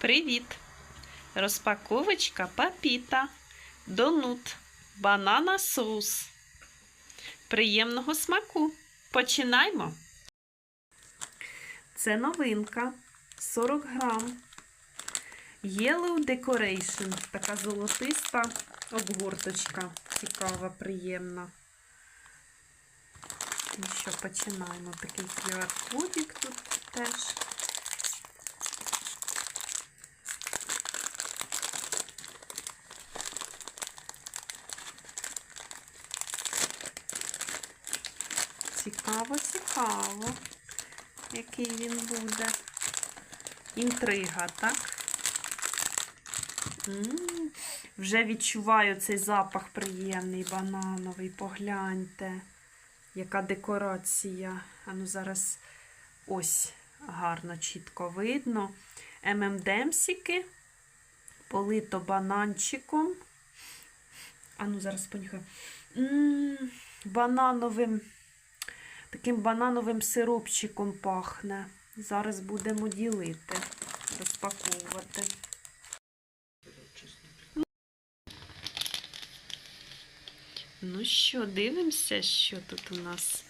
Привіт! Розпаковочка папіта, донут, банана соус. Приємного смаку. Починаймо. Це новинка 40 грам. Yellow Decoration. Така золотиста обгорточка. Цікава, приємна. Ну що, починаємо. Такий QR-кодик тут теж. Цікаво, цікаво, який він буде. Інтрига, так? М, Вже відчуваю цей запах приємний, банановий. Погляньте, яка декорація. А ну зараз ось гарно, чітко видно. ММДемсіки, полито бананчиком. А ну зараз понюхаю. М, Банановим, таким банановим сиропчиком пахне. Зараз будемо ділити, розпаковувати. Ну що, дивимося, що тут у нас.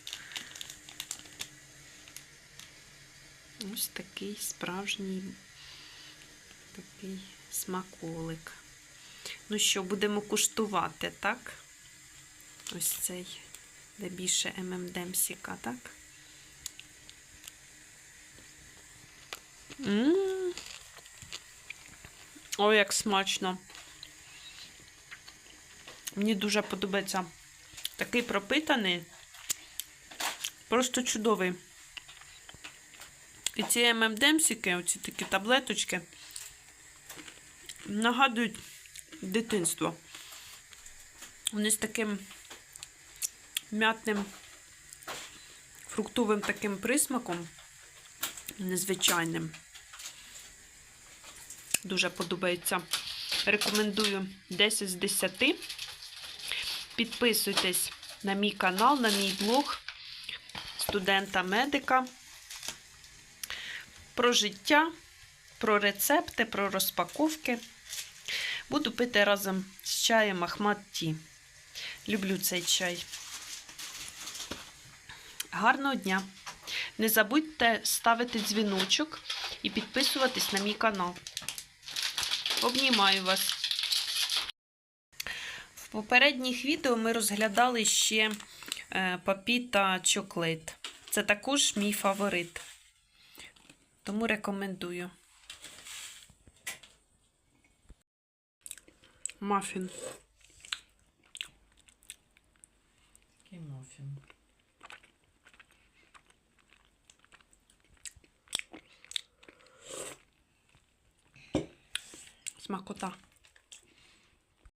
Ось такий справжній такий смаколик. Ну що, будемо куштувати, так? Ось цей, де більше ММДемсіка, так? Ой, як смачно. Мені дуже подобається такий пропитаний. Просто чудовий. І ці ММДемсіки, оці такі таблеточки, нагадують дитинство. Вони з таким м'ятним фруктовим таким присмаком, незвичайним. Дуже подобається. Рекомендую 10 з 10. Підписуйтесь на мій канал, на мій блог студента-медика. Про життя, про рецепти, про розпаковки. Буду пити разом з чаєм Ахмат Ті. Люблю цей чай. Гарного дня! Не забудьте ставити дзвіночок і підписуватись на мій канал. Обнімаю вас! В попередніх відео ми розглядали ще е, папіта чоклет. Це також мій фаворит. Тому рекомендую. Мафін. Такий мафін. Смакота.